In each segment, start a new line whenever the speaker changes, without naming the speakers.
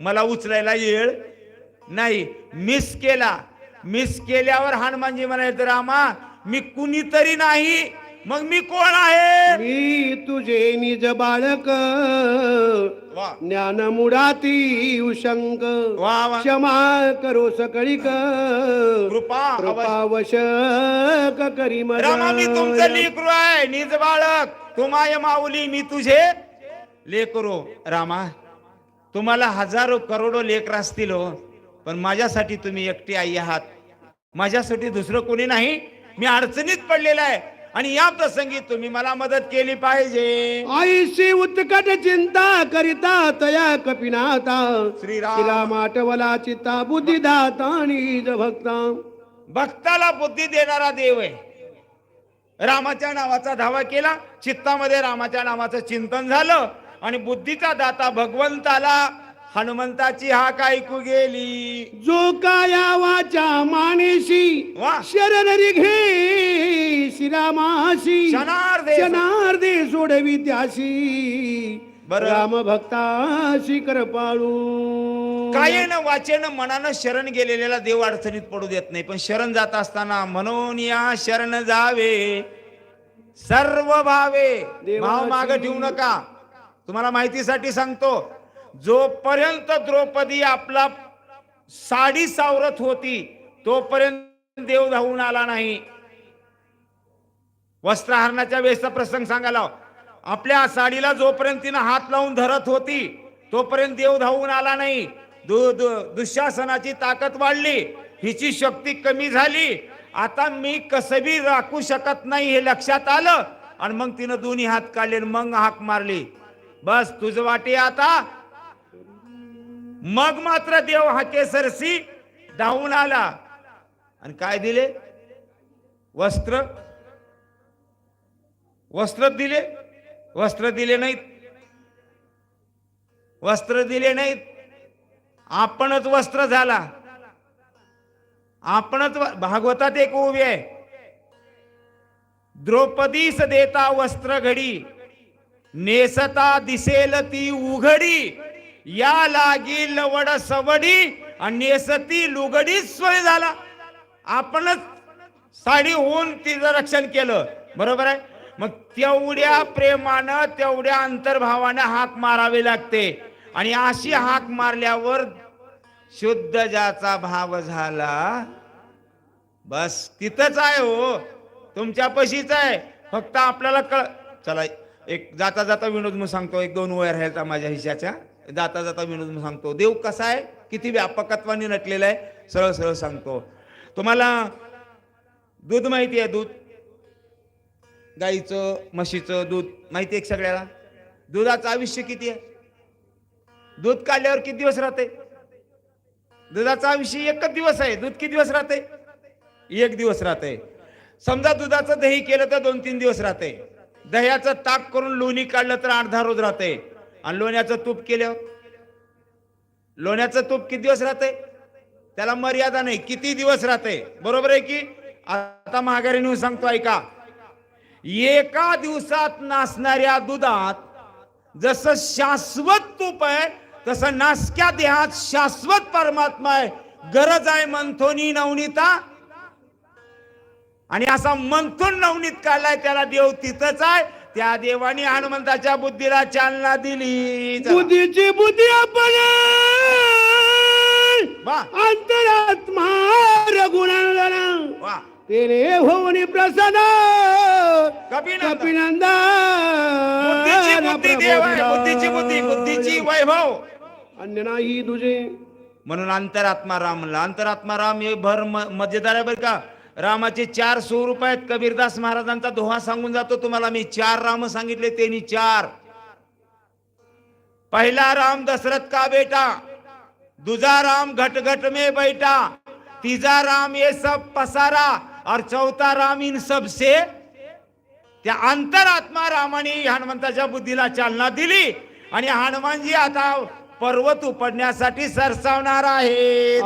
मला उचलायला येळ नाही. मिस केला. मिस केल्यावर हनुमानजी म्हणाले रामा मी कुणीतरी नाही. मग मी कोण आहे?
मी तुझे निज बाळक. ज्ञान मुडाती उशंक.
वा
क्षमा करो सकळीक.
कृपा
करी
मी तुमचं लेकरू आहे निज बाळक. तुम्हाय माऊली मी तुझे लेकरू. रामा तुम्हाला हजारो करोडो लेकर असतील हो पण माझ्यासाठी तुम्ही एकटी आई आहात. माझ्यासाठी दुसरं कोणी नाही. मी अडचणीत पडलेला आहे. आणि या प्रसंगी तुम्ही मला मदत केली पाहिजे.
आईशी उत्कट चिंता करिता तया कपिनाथा
श्रीराम.
तिला माटवला चित्ता बुद्धिदाता निज भक्ता.
भक्ताला बुद्धी देणारा देव आहे. रामाच्या नावाचा धावा केला. चित्तामध्ये रामाच्या नावाचं चिंतन झालं. आणि बुद्धीचा दाता भगवंताला हनुमंताची हाक ऐकू गेली.
जो काया वाचा मानेशी
वा.
शरण घे श्रीरामाशी.
क्षणार्धे
सोडवी त्याशी
बरं.
राम भक्ताशी कृपाळू
कायेनं वाचेनं मनानं शरण गेलेल्याला देव अडचणीत पडू देत नाही. पण शरण जात असताना म्हणून या शरण जावे. सर्व भावे भाव माग ठेवू नका. तुम्हाला माहितीसाठी सांगतो जोपर्यंत द्रौपदी आपला साडी सावरत होती तोपर्यंत देव धावून आला नाही. वस्त्रहरणाच्या वेळेसचा प्रसंग सांगायला आपल्या साडीला जोपर्यंत तिनं हात लावून धरत होती तोपर्यंत देव धावून आला नाही. दु- दु- दुःशासनाची ताकद वाढली हिची शक्ती कमी झाली. आता मी कसबी राखू शकत नाही हे लक्षात आलं आणि मग तिनं दोन्ही हात काढले आणि मग हाक मारली. बस तुझं वाटे आता. मग मात्र देव हा केसरसी धावून आला. आणि काय दिले? वस्त्र. वस्त्र दिले? वस्त्र दिले नाहीत. वस्त्र दिले नाहीत. आपणच वस्त्र झाला. आपणच भागवतात एक उभी आहे. द्रौपदीस देता वस्त्र घडी. नेसता दिसेल ती उघडी या लागी लवड सवडी आणि नेसती लुगडी सोय झाला. आपणच साडी होऊन तिचं रक्षण केलं. बरोबर आहे? मग तेवढ्या प्रेमानं तेवढ्या अंतर्भावानं हाक मारावी लागते. आणि अशी हाक मारल्यावर शुद्ध ज्याचा भाव झाला बस तिथंच आहे हो. तुमच्या पशीच आहे. फक्त आपल्याला कळ चला एक जाता जाता विनोद म्हणून सांगतो एक दोन वयर राहिल्या माझ्या हिशाच्या जाता जाता विनोद म्हणून सांगतो देव कसा आहे? किती व्यापकत्वाने नटलेला आहे? सरळ सरळ सांगतो. तुम्हाला दूध माहिती आहे दूध? गाईचं म्हशीचं दूध माहिती आहे सगळ्याला? दुधाचं आयुष्य किती आहे? दूध काढल्यावर किती दिवस राहते? दुधाचं आयुष्य एकच दिवस आहे. दूध किती दिवस राहते? एक दिवस राहते. समजा दुधाचं दही केलं तर दोन तीन दिवस राहते. दह्याचं ताक करून लोणी काढलं तर अर्धा रोज राहते. आणि लोण्याचं तूप केलं? लोण्याचं तूप किती दिवस राहते? त्याला मर्यादा नाही. किती दिवस राहते? बरोबर आहे की? आता माघारी नेऊन सांगतो ऐका. एका दिवसात नासणाऱ्या दुधात जसं शाश्वत तूप आहे तसं नासक्या देहात शाश्वत परमात्मा आहे. गरज आहे मंथोनी नवनीता. आणि असा मंथून नवनीत काढलाय त्याला देव तिथंच आहे. त्या देवाने हनुमंताच्या बुद्धीला चालना दिली.
बुद्धीची बुद्धी आपण
वा.
अंतरात्मा रघुनंदना.
वा.
तेने होऊन प्रसन्न.
कपिनंदन बुद्धीची बुद्धीची बुद्धी बुद्धीची वैभव.
अन्य नाही तुझे.
म्हणून अंतरात्मा राम म्हणला अंतरात्मा राम हे भर मजेदार आहे बरं का. रामाचे चार स्वरूप आहेत. कबीरदास महाराजांचा दोहा सांगून जातो तुम्हाला. मी चार राम सांगितले त्यांनी चार. पहिला राम दशरथ का बेटा? दूजा राम घट घट में बैठा. तीजा राम ये सब पसारा. और चौथा राम इन सब से त्या अंतरात्मा रामाने हनुमंताच्या बुद्धीला चालना दिली. आणि हनुमानजी आता पर्वत उपडण्यासाठी सरसावणार
आहे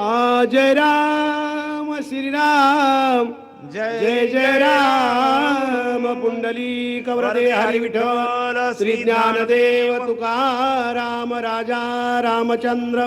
श्रीराम। जय जय राम पुंडली कवरदे हरी विठ्ठल। श्री ज्ञानदेव तुकाराम राजा रामचंद्र